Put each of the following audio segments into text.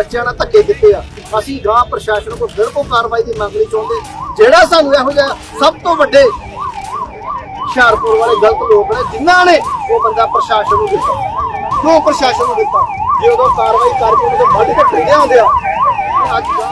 ਬੱਚਿਆਂ ਨਾਲ ਧੱਕੇ ਦਿੱਤੇ ਆ। ਅਸੀਂ ਗਾਂ ਪ੍ਰਸ਼ਾਸਨ ਕੋਲ ਬਿਲਕੁਲ ਕਾਰਵਾਈ ਦੀ ਮੰਗ ਨਹੀਂ ਚਾਹੁੰਦੇ। ਜਿਹੜਾ ਸਾਨੂੰ ਇਹੋ ਜਿਹਾ ਸਭ ਤੋਂ ਵੱਡੇ ਹੁਸ਼ਿਆਰਪੁਰ ਵਾਲੇ ਗਲਤ ਲੋਕ ਨੇ, ਜਿਨ੍ਹਾਂ ਨੇ ਉਹ ਬੰਦਾ ਪ੍ਰਸ਼ਾਸਨ ਨੂੰ ਦਿੱਤਾ। ਕਿਉਂ ਪ੍ਰਸ਼ਾਸਨ ਨੂੰ ਦਿੱਤਾ? ਜੇ ਉਦੋਂ ਕਾਰਵਾਈ ਕਰਕੇ ਉਹਦੇ ਵੱਢ ਕੇ ਫਿਰਿਆ ਹੁੰਦੇ ਆ। ਅੱਜ ਗਾਂ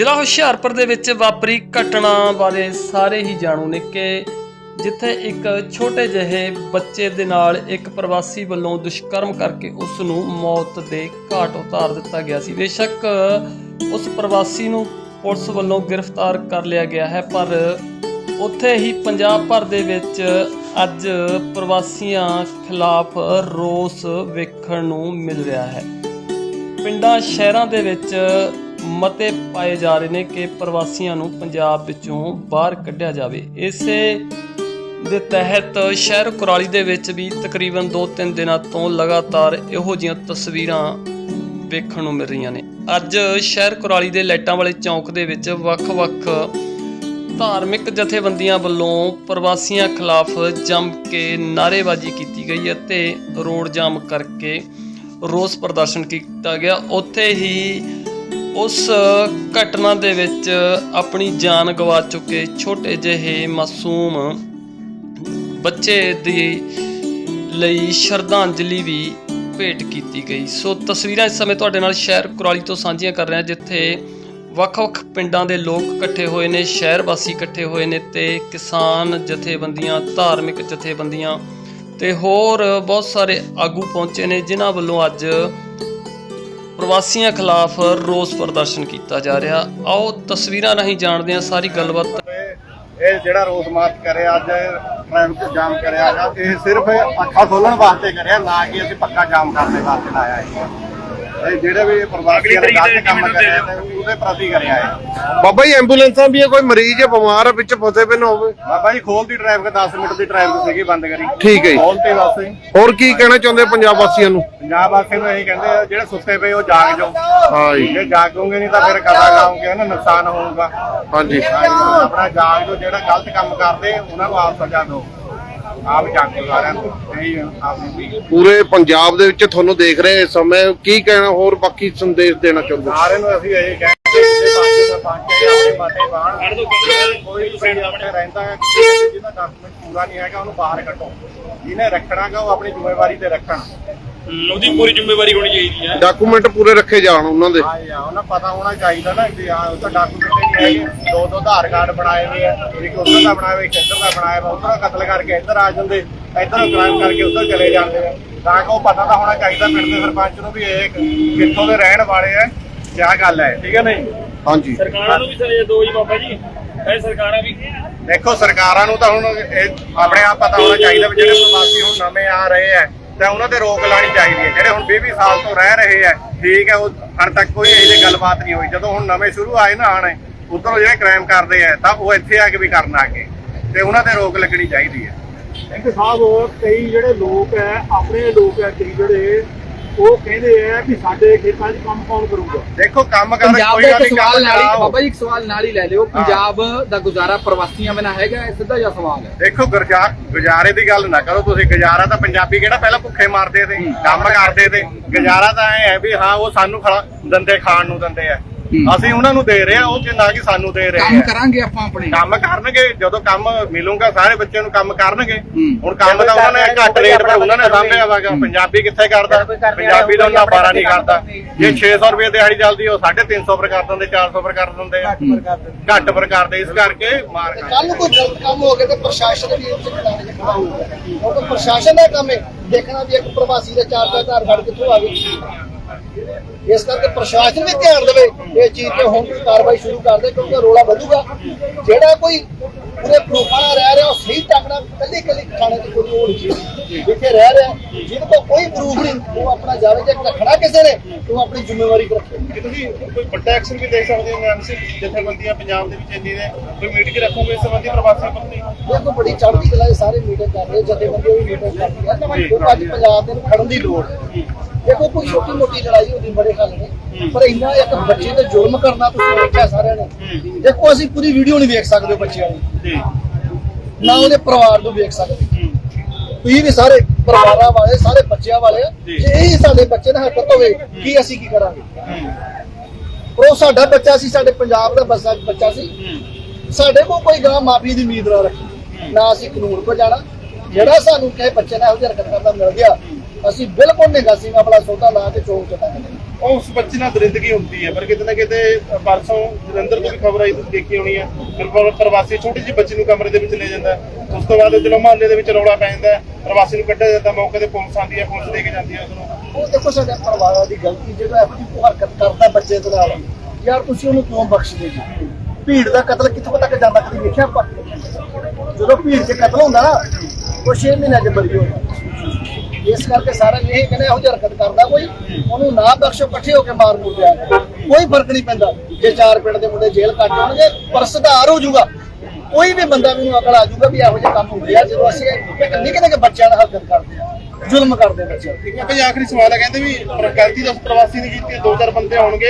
ਜ਼ਿਲ੍ਹਾ ਹੁਸ਼ਿਆਰਪੁਰ ਦੇ ਵਿੱਚ ਵਾਪਰੀ ਘਟਨਾ ਬਾਰੇ ਸਾਰੇ ਹੀ ਜਾਣੂ ਨੇ ਕਿ ਜਿੱਥੇ ਇੱਕ ਛੋਟੇ ਜਿਹੇ ਬੱਚੇ ਦੇ ਨਾਲ ਇੱਕ ਪ੍ਰਵਾਸੀ ਵੱਲੋਂ ਦੁਸ਼ਕਰਮ ਕਰਕੇ ਉਸ ਨੂੰ ਮੌਤ ਦੇ ਘਾਟ ਉਤਾਰ ਦਿੱਤਾ ਗਿਆ ਸੀ। ਬੇਸ਼ੱਕ ਉਸ ਪ੍ਰਵਾਸੀ ਨੂੰ ਪੁਲਿਸ ਵੱਲੋਂ ਗ੍ਰਿਫਤਾਰ ਕਰ ਲਿਆ ਗਿਆ ਹੈ, ਪਰ ਉੱਥੇ ਹੀ ਪੰਜਾਬ ਭਰ ਦੇ ਵਿੱਚ ਅੱਜ ਪ੍ਰਵਾਸੀਆਂ ਖਿਲਾਫ ਰੋਸ ਵੇਖਣ ਨੂੰ ਮਿਲ ਰਿਹਾ ਹੈ। ਪਿੰਡਾਂ, ਸ਼ਹਿਰਾਂ ਦੇ ਵਿੱਚ ਮਤੇ ਪਾਏ ਜਾ ਰਹੇ ਨੇ ਕਿ ਪ੍ਰਵਾਸੀਆਂ ਨੂੰ ਪੰਜਾਬ ਵਿੱਚੋਂ ਬਾਹਰ ਕੱਢਿਆ ਜਾਵੇ। ਇਸੇ ਦੇ ਤਹਿਤ ਸ਼ਹਿਰ ਕੁਰਾਲੀ ਦੇ ਵਿੱਚ ਵੀ ਤਕਰੀਬਨ 2-3 ਦਿਨਾਂ ਤੋਂ ਲਗਾਤਾਰ ਇਹੋ ਜਿਹੀਆਂ ਤਸਵੀਰਾਂ ਵੇਖਣ ਨੂੰ ਮਿਲ ਰਹੀਆਂ ਨੇ। ਅੱਜ ਸ਼ਹਿਰ ਕੁਰਾਲੀ ਦੇ ਲਾਈਟਾਂ ਵਾਲੇ ਚੌਂਕ ਦੇ ਵਿੱਚ ਵੱਖ-ਵੱਖ ਧਾਰਮਿਕ ਜਥੇਬੰਦੀਆਂ ਵੱਲੋਂ ਪ੍ਰਵਾਸੀਆਂ ਖਿਲਾਫ ਜੰਮ ਕੇ ਨਾਅਰੇਬਾਜ਼ੀ ਕੀਤੀ ਗਈ ਅਤੇ ਰੋਡ ਜਾਮ ਕਰਕੇ ਰੋਸ ਪ੍ਰਦਰਸ਼ਨ ਕੀਤਾ ਗਿਆ। ਉੱਥੇ ਹੀ ਉਸ ਘਟਨਾ ਦੇ ਵਿੱਚ ਆਪਣੀ ਜਾਨ ਗਵਾ ਚੁੱਕੇ ਛੋਟੇ ਜਿਹੇ ਮਾਸੂਮ ਬੱਚੇ ਦੀ ਲਈ ਸ਼ਰਧਾਂਜਲੀ ਵੀ ਭੇਟ ਕੀਤੀ ਗਈ। ਸੋ ਤਸਵੀਰਾਂ ਇਸ ਸਮੇਂ ਤੁਹਾਡੇ ਨਾਲ ਸ਼ਹਿਰ ਕੁਰਾਲੀ ਤੋਂ ਸਾਂਝੀਆਂ ਕਰ ਰਿਹਾ, ਜਿੱਥੇ ਵੱਖ-ਵੱਖ ਪਿੰਡਾਂ ਦੇ ਲੋਕ ਇਕੱਠੇ ਹੋਏ ਨੇ, ਸ਼ਹਿਰ ਵਾਸੀ ਇਕੱਠੇ ਹੋਏ ਨੇ ਤੇ ਕਿਸਾਨ ਜਥੇਬੰਦੀਆਂ, ਧਾਰਮਿਕ ਜਥੇਬੰਦੀਆਂ ਤੇ ਹੋਰ ਬਹੁਤ ਸਾਰੇ ਆਗੂ ਪਹੁੰਚੇ ਨੇ, ਜਿਨ੍ਹਾਂ ਵੱਲੋਂ ਅੱਜ ਪ੍ਰਵਾਸੀਆਂ ਖਿਲਾਫ ਰੋਸ ਪ੍ਰਦਰਸ਼ਨ ਕੀਤਾ ਜਾ ਰਿਹਾ। ਆਓ ਤਸਵੀਰਾਂ ਰਾਹੀਂ ਜਾਣਦੇ ਹਾਂ ਸਾਰੀ ਗੱਲਬਾਤ। ਇਹ ਜਿਹੜਾ ਰੋਸ ਮਾਰਚ ਕਰਿਆ, ਅੱਜ ਟ੍ਰੈਫਿਕ ਜਾਮ ਕਰਿਆ ਗਾ ਇਹ ਸਿਰਫ ਅੱਖਾਂ ਖੋਲਣ ਵਾਸਤੇ ਕਰਿਆ, ਨਾ ਕਿ ਅਸੀਂ ਪੱਕਾ ਜਾਮ ਕਰਨ ਵਾਸਤੇ ਲਾਇਆ ਹੈ। ਜਿਹੜੇ ਵੀ ਪ੍ਰਵਾਸੀ ਨੇ ਗਲਤ ਕੰਮ ਕਰਿਆ ਤੇ ਉਹਦੇ ਪ੍ਰਤੀ ਕਰਿਆ ਹੈ। ਬਾਬਾ ਜੀ ਐਂਬੂਲੈਂਸਾਂ ਵੀ ਹੈ ਕੋਈ ਮਰੀਜ਼ ਹੈ ਬਿਮਾਰ ਹੈ ਵਿੱਚ ਫਸੇ ਪਏ ਨਾ ਹੋਵੇ ਬਾਬਾ ਜੀ ਖੋਲਦੀ ਟ੍ਰੈਫਿਕ 10 ਮਿੰਟ ਦੀ ਟ੍ਰੈਫਿਕ ਸੀਗੀ ਬੰਦ ਕਰੀ? ਠੀਕ ਹੈ ਜੀ। ਖੋਲਤੇ ਵਾਸਤੇ ਹੋਰ ਕੀ ਕਹਿਣਾ ਚਾਹੁੰਦੇ ਪੰਜਾਬ ਵਾਸੀਆਂ ਨੂੰ? ਪੰਜਾਬ ਵਾਸੀਆਂ ਨੂੰ ਇਹੀ ਕਹਿੰਦੇ ਆ ਜਿਹੜੇ ਸੁੱਤੇ ਪਏ ਉਹ ਜਾਗ ਜਾਓ। ਹਾਂ ਜੀ। ਜੇ ਜਾਗੋਗੇ ਨਹੀਂ ਤਾਂ ਫਿਰ ਕਦਾ ਗਾਉਂਗੇ ਨਾ ਨੁਕਸਾਨ ਹੋਊਗਾ। ਹਾਂਜੀ, ਆਪਣਾ ਜਾਗ ਜੋ ਜਿਹੜਾ ਗਲਤ ਕੰਮ ਕਰਦੇ ਉਹਨਾਂ ਨੂੰ ਆਪ ਸਜ਼ਾ ਦਿਓ। ਆਪ ਜਾਗੋ ਸਾਰਿਆਂ ਨੂੰ ਇਹੀ ਆਪ ਨੂੰ ਵੀ ਪੂਰੇ ਪੰਜਾਬ ਦੇ ਵਿੱਚ ਤੁਹਾਨੂੰ ਦੇਖ ਰਹੇ ਇਸ ਸਮੇਂ ਕੀ ਕਹਿਣਾ ਹੋਰ ਬਾਕੀ ਸੰਦੇਸ਼ ਦੇਣਾ ਚਾਹੁੰਦੇ ਸਾਰਿਆਂ ਨੂੰ ਅਸੀਂ ਇਹ ਕਹਿੰਦੇ ਕਿ ਦਾ ਪਾਸੇ ਆਪਣੇ ਮਾਤੇ ਬਾਣ ਕੋਈ ਪਿੰਡ ਆਪਣੇ ਰਹਿੰਦਾ ਹੈ ਜਿਹਦਾ ਡਾਕੂਮੈਂਟ ਪੂਰਾ ਨਹੀਂ ਹੈਗਾ ਉਹਨੂੰ ਬਾਹਰ ਕੱਢੋ। ਜਿਹਨੇ ਰੱਖਣਾਗਾ ਉਹ ਆਪਣੀ ਜ਼ਿੰਮੇਵਾਰੀ ਤੇ ਰੱਖਣ। ਉਹਦੀ ਪੂਰੀ ਜ਼ਿੰਮੇਵਾਰੀ ਹੋਣੀ ਚਾਹੀਦੀ ਹੈ। ਡਾਕੂਮੈਂਟ ਪੂਰੇ ਰੱਖੇ ਜਾਣ ਉਹਨਾਂ ਦੇ। ਹਾਂ ਯਾ ਉਹਨਾਂ ਪਤਾ ਹੋਣਾ ਚਾਹੀਦਾ ਨਾ ਕਿ ਹਾਂ ਉਹਦਾ ਡਾਕੂਮੈਂਟ ਨਹੀਂ ਹੈਗੇ ਦੋ ਦੋ ਆਧਾਰ ਕਾਰਡ ਬਣਾਏ ਹੋਏ ਆ ਇੱਕ ਉੱਧਰ ਦਾ ਬਣਾਇਆ ਹੋਇਆ ਇੱਕ ਇੱਧਰ ਦਾ ਬਣਾਇਆ ਹੋਇਆ। ਉੱਧਰ ਕਤਲ ਕਰਕੇ ਇੱਧਰ ਆ ਜਾਂਦੇ ਇੱਧਰ ਕ੍ਰਾਈਮ ਕਰਕੇ ਉੱਧਰ ਚਲੇ ਜਾਂਦੇ ਆ। ਤਾਂ ਕਿ ਉਹ ਪਤਾ ਤਾਂ ਹੋਣਾ ਚਾਹੀਦਾ ਪਿੰਡ ਦੇ ਸਰਪੰਚ ਨੂੰ ਵੀ ਇਹ ਕਿੱਥੋਂ ਦੇ ਰਹਿਣ ਵਾਲੇ ਆ ਕਿਆ ਗੱਲ ਹੈ ਠੀਕ ਹੈ ਨਹੀਂ? ਹਾਂਜੀ। ਸਰਕਾਰਾਂ ਨੂੰ ਵੀ ਸਜ਼ਾ ਦਿਓ ਜੀ ਬਾਬਾ ਜੀ ਇਹ ਸਰਕਾਰਾਂ ਵੀ। ਦੇਖੋ ਸਰਕਾਰਾਂ ਨੂੰ ਤਾਂ ਹੁਣ ਇਹ ਆਪਣੇ ਆਪ ਪਤਾ ਹੋਣਾ ਚਾਹੀਦਾ ਵੀ ਜਿਹੜੇ ਪ੍ਰਵਾਸੀ ਹੁਣ ਨਵੇਂ ਆ ਰਹੇ ਆ ਤਾਂ ਉਹਨਾਂ ਤੇ ਰੋਕ ਲਾਣੀ ਚਾਹੀਦੀ ਹੈ। ਜਿਹੜੇ ਹੁਣ 20 ਸਾਲ ਤੋਂ ਰਹਿ ਰਹੇ ਆ, ਠੀਕ ਹੈ, ਉਹ ਹਰ ਤੱਕ ਕੋਈ ਇਹੋ ਜਿਹੀ ਗੱਲਬਾਤ ਨਹੀਂ ਹੋਈ। ਜਦੋਂ ਹੁਣ ਨਵੇਂ ਸ਼ੁਰੂ ਆਏ ਨਾ ਆਣੇ, ਉਧਰੋਂ ਜਿਹੜੇ ਕ੍ਰਾਈਮ ਕਰਦੇ ਆ, ਤਾਂ ਉਹ ਇੱਥੇ ਆ ਕੇ ਵੀ ਕਰਨ ਆ ਕੇ ਤੇ ਉਹਨਾਂ ਤੇ ਰੋਕ ਲੱਗਣੀ ਚਾਹੀਦੀ ਹੈ। ਇੱਕ ਸਾਹਿਬ ਕਈ ਜਿਹੜੇ ਲੋਕ ਹੈ ਆਪਣੇ ਲੋਕ ਹੈ ਕਈ ਜਿਹੜੇ ਉਹ ਕਹਿੰਦੇ ਆ ਕਿ ਸਾਡੇ ਖੇਤਾਂ 'ਚ ਕੰਮ ਕੌਣ ਕਰੂਗਾ? ਦੇਖੋ ਕੰਮ ਕਰ ਪੰਜਾਬ ਕੋਈ ਦਾ ਗੱਲ ਇੱਕ ਨਹੀਂ ਸਵਾਲ ਕੰਮ ਨਾਲ ਹੀ ਕਰਾਓ। ਬਾਬਾ ਜੀ ਇੱਕ ਸਵਾਲ ਨਾਲ ਹੀ ਲੈ ਲਿਓ। ਪੰਜਾਬ ਦਾ ਗੁਜ਼ਾਰਾ ਪ੍ਰਵਾਸੀਆਂ ਬਿਨਾਂ ਹੈਗਾ ਇਹ ਸਿੱਧਾ ਜਿਹਾ ਸਵਾਲ ਹੈ। ਦੇਖੋ ਗੁਰਜਾ ਗੁਜ਼ਾਰੇ ਦੀ ਗੱਲ ਨਾ ਕਰੋ ਤੁਸੀਂ। ਗੁਜ਼ਾਰਾ ਤਾਂ ਪੰਜਾਬੀ ਕਿਹੜਾ ਪਹਿਲਾਂ ਭੁੱਖੇ ਮਾਰਦੇ ਤੇ ਕੰਮ ਕਰਦੇ ਤੇ। ਗੁਜ਼ਾਰਾ ਤਾਂ ਐ ਹੈ ਵੀ ਹਾਂ ਉਹ ਸਾਨੂੰ ਖਾ- ਦੰਦੇ ਖਾਣ ਨੂੰ ਦਿੰਦੇ ਆ। ਅਸੀਂ ਉਹਨਾਂ ਨੂੰ ਦੇ ਰਹੇ ਆ ਉਹ ਕਿ ਨਾ ਕਿ ਸਾਨੂੰ ਦੇ ਰਹੇ ਕੰਮ ਆ ਕਰਾਂਗੇ ਆਪਾਂ ਆਪਣੇ। ਕੰਮ ਕਰਨਗੇ ਜਦੋਂ ਕੰਮ ਮਿਲੂਗਾ ਸਾਰੇ ਬੱਚਿਆਂ ਨੂੰ ਕੰਮ ਕਰਨਗੇ। ਹੁਣ ਕੰਮ ਤਾਂ ਉਹਨਾਂ ਨੇ ਘੱਟ ਰੇਟ ਪਰ ਉਹਨਾਂ ਨੇ ਸਾਂਭਿਆ ਵਾਗਾ ਪੰਜਾਬੀ ਕਿੱਥੇ ਕਰਦਾ? ਪੰਜਾਬੀ ਦਾ ਉਹਨਾਂ 12 ਨਹੀਂ ਕਰਦਾ। ਜੇ 600 ਰੁਪਏ ਦਿਹਾੜੀ ਚੱਲਦੀ ਉਹ 350 ਪਰ ਕਰ ਦਿੰਦੇ 400 ਪਰ ਕਰ ਦਿੰਦੇ। ਘੱਟ ਪਰ ਕਰਦੇ ਇਸ ਕਰਕੇ ਮਾਰ। ਕੱਲ ਨੂੰ ਕੋਈ ਗਲਤ ਕੰਮ ਹੋ ਗਿਆ ਤੇ ਪ੍ਰਸ਼ਾਸਨ ਵੀ ਕਟਾਣੇ ਚ ਖੜਾ ਹੋਊਗਾ ਕਿਉਂਕਿ ਪ੍ਰਸ਼ਾਸਨ ਦਾ ਕੰਮ ਹੈ। ਦੇਖਣਾ ਵੀ ਇੱਕ ਪ੍ਰਵਾਸੀ ਦੇ ਚਾਰ ਚਾਰ ਘਰ ਫੜ ਕਿੱਥੋਂ ਆ ਗਏ। ਇਸ ਕਰਕੇ ਪ੍ਰਸ਼ਾਸਨ ਵੀ ਧਿਆਨ ਦੇਵੇ ਇਹ ਚੀਜ਼ ਤੇ ਹੁਣ ਕਾਰਵਾਈ ਸ਼ੁਰੂ ਕਰ ਦੇ ਕਿਉਂਕਿ ਰੋਲਾ ਵਧੂਗਾ। ਜਿਹੜਾ ਕੋਈ ਪੂਰੇ ਪ੍ਰੂਫਾਂ ਨਾਲ ਰਹਿ ਰਿਹਾ ਉਹ ਸਹੀ ਨਾਲ ਕੱਲੀ ਕੱਲੀ ਥਾਣੇ ਤੇ ਕੋਈ ਹੋਣੀ ਚਾਹੀਦੀ ਜਿੱਥੇ ਰਹਿ ਰਿਹਾ ਜਿਹਦੇ ਕੋਲ ਕੋਈ ਪ੍ਰੂਫ ਨਹੀਂ ਉਹ ਆਪਣਾ ਜਾਵੇ ਜੇ ਰੱਖਣਾ ਕਿਸੇ ਨੇ ਤਾਂ ਉਹ ਆਪਣੀ ਜ਼ਿੰਮੇਵਾਰੀ ਰੱਖੇ। ਤੁਸੀਂ ਕੋਈ ਵੱਡਾ ਐਕਸ਼ਨ ਵੀ ਦੇਖ ਸਕਦੇ ਹੋ ਮੈਮ ਸਿੰਘ ਜਥੇਬੰਦੀਆਂ ਪੰਜਾਬ ਦੇ ਵਿੱਚ ਇੰਨੀ ਨੇ ਕੋਈ ਮੀਟਿੰਗ ਰੱਖੋਗੇ ਇਸ ਸੰਬੰਧੀ ਪ੍ਰਵਾਸੀ ਪੱਤਰੀ ਦੇਖੋ ਬੜੀ ਚੜ੍ਹਦੀ ਕਲਾ ਦੇ ਸਾਰੇ ਮੀਟਿੰਗ ਕਰ ਰਹੇ ਜਥੇਬੰਦੀਆਂ ਵੀ ਮੀਟਿੰਗ ਕਰਦੀ ਹੈ ਕਿਉਂਕਿ ਅੱਜ ਪੰਜਾਬ ਦੇ ਖੜਨ ਦੀ ਲੋੜ ਹੈ। ਦੇਖੋ ਕੋਈ ਛੋਟੀ ਮੋਟੀ ਲੜਾਈ ਹੁੰਦੀ ਬੜੇ ਹੱਲ ਨੇ। ਪਰ ਇੰਨਾ ਇੱਕ ਬੱਚੇ ਤੇ ਜ਼ੁਲਮ ਕਰਨਾ ਤੁਸੀਂ ਵੇਖਿਆ ਸਾਰਿਆਂ ਨੇ। ਦੇਖੋ ਅਸੀਂ ਪੂਰੀ ਵੀਡੀਓ ਨਹੀਂ ਵੇਖ ਸਕਦੇ ਬੱਚਿਆਂ ਦੀ ਜੀ। ਨਾ ਉਹਦੇ ਪਰਿਵਾਰ ਨੂੰ ਵੇਖ ਸਕਦੇ। ਤੁਸੀਂ ਵੀ ਸਾਰੇ ਪਰਿਵਾਰਾਂ ਵਾਲੇ ਸਾਰੇ ਬੱਚਿਆਂ ਵਾਲੇ। ਜੇ। ਇਹ ਸਾਡੇ ਬੱਚੇ ਨਾਲ ਹਰਕਤ ਹੋਵੇ ਕੀ ਅਸੀਂ ਕੀ ਕਰਾਂਗੇ? ਉਹ ਸਾਡਾ ਬੱਚਾ ਸੀ ਸਾਡੇ ਪੰਜਾਬ ਦਾ ਬੱਚਾ ਬੱਚਾ ਸੀ। ਸਾਡੇ ਕੋਲ ਕੋਈ ਗਾਂ ਮਾਫੀ ਦੀ ਉਮੀਦ ਨਾ ਰੱਖੀ। ਨਾ ਅਸੀਂ ਕਾਨੂੰਨ ਕੋ ਜਾਣਾ। ਜਿਹੜਾ ਸਾਨੂੰ ਕਿਸੇ ਬੱਚੇ ਨਾਲ ਇਹੋ ਜਿਹੀ ਹਰਕਤ ਕਰਦਾ ਮਿਲ ਗਿਆ ਅਸੀਂ ਬਿਲਕੁਲ ਨਿਗਾ ਸਿੰਘ ਆਪਣਾ ਸੌਦਾ ਲਾ ਕੇ ਚੌਕ ਚਟਾਂਗੇ ਉਹ ਉਸ ਬੱਚੇ ਨਾਲ ਦਰਿੰਦਗੀ ਹੁੰਦੀ ਹੈ ਪਰ ਕਿਤੇ ਨਾ ਕਿਤੇ ਪਰਸੋਂ ਜਲੰਧਰ ਤੋਂ ਵੀ ਖਬਰ ਆਈ ਤੁਸੀਂ ਦੇਖੀ ਹੋਣੀ ਹੈ। ਬਿਲਕੁਲ ਪ੍ਰਵਾਸੀ ਛੋਟੀ ਜਿਹੀ ਬੱਚੀ ਨੂੰ ਕਮਰੇ ਦੇ ਵਿੱਚ ਲੈ ਜਾਂਦਾ। ਉਸ ਤੋਂ ਬਾਅਦ ਚਲੋ ਮਹੱਲੇ ਦੇ ਵਿੱਚ ਰੌਲਾ ਪੈ ਜਾਂਦਾ ਪ੍ਰਵਾਸੀ ਨੂੰ ਕੱਢਿਆ ਜਾਂਦਾ ਮੌਕੇ ਤੇ ਪੁਲਿਸ ਆਉਂਦੀ ਹੈ ਪੁਲਿਸ ਲੈ ਕੇ ਜਾਂਦੀ ਹੈ ਉਸਨੂੰ। ਉਹ ਦੇਖੋ ਸਾਡੇ ਪਰਿਵਾਰਾਂ ਦੀ ਗਲਤੀ ਜਿਹੜਾ ਇਹੋ ਜਿਹੀ ਹਰਕਤ ਕਰਦਾ ਬੱਚੇ ਦੇ ਨਾਲ ਯਾਰ ਤੁਸੀਂ ਉਹਨੂੰ ਕਿਉਂ ਬਖਸ਼ਦੇ ਜੀ? ਭੀੜ ਦਾ ਕਤਲ ਕਿੱਥੋਂ ਤੱਕ ਜਾਂਦਾ ਕਦੀ ਵੇਖਿਆ ਆਪਾਂ? ਜਦੋਂ ਭੀੜ 'ਚ ਕਤਲ ਹੁੰਦਾ ਨਾ ਉਹ 6 ਮਹੀਨਿਆਂ 'ਚ ਬਰੀ ਹੋ ਜਾਂਦਾ ਇਸ ਕਰਕੇ ਸਾਰੇ ਇਹ ਕਹਿੰਦੇ ਇਹੋ ਜਿਹੀ ਹਰਕਤ ਕਰਦਾ ਕੋਈ, ਉਹਨੂੰ ਨਾ ਬਖਸ਼ੋ, ਇਕੱਠੇ ਹੋ ਕੇ ਮਾਰ ਮੁਰ ਦਿਆ ਕੋਈ ਫ਼ਰਕ ਨਹੀਂ ਪੈਂਦਾ। ਜੇ ਚਾਰ ਪਿੰਡ ਦੇ ਮੁੰਡੇ ਜੇਲ੍ਹ ਕੱਟ ਆਉਣਗੇ, ਪਰ ਸੁਧਾਰ ਹੋ ਜਾਊਗਾ। ਕੋਈ ਵੀ ਬੰਦਾ ਮੈਨੂੰ ਅਕਲ ਆ ਜਾਊਗਾ ਵੀ ਇਹੋ ਜਿਹੇ ਕੰਮ ਹੁੰਦੇ ਆ, ਜਦੋਂ ਅਸੀਂ ਇੱਕ ਨਿੱਕੇ ਨਿੱਕੇ ਬੱਚਿਆਂ ਨਾਲ ਹਰਕਤ ਕਰਦੇ ਆ, ਜ਼ੁਲਮ ਕਰਦੇ ਆ ਬੱਚਿਆਂ ਤੇ ਇੱਕ ਭਾਈ ਆਖਰੀ ਸਵਾਲ ਹੈ, ਕਹਿੰਦੇ ਵੀ ਗਲਤੀ ਤਾਂ ਉਸ ਪ੍ਰਵਾਸੀ ਦੀ ਕੀਤੀ ਦੋ ਚਾਰ ਬੰਦੇ ਆਉਣਗੇ।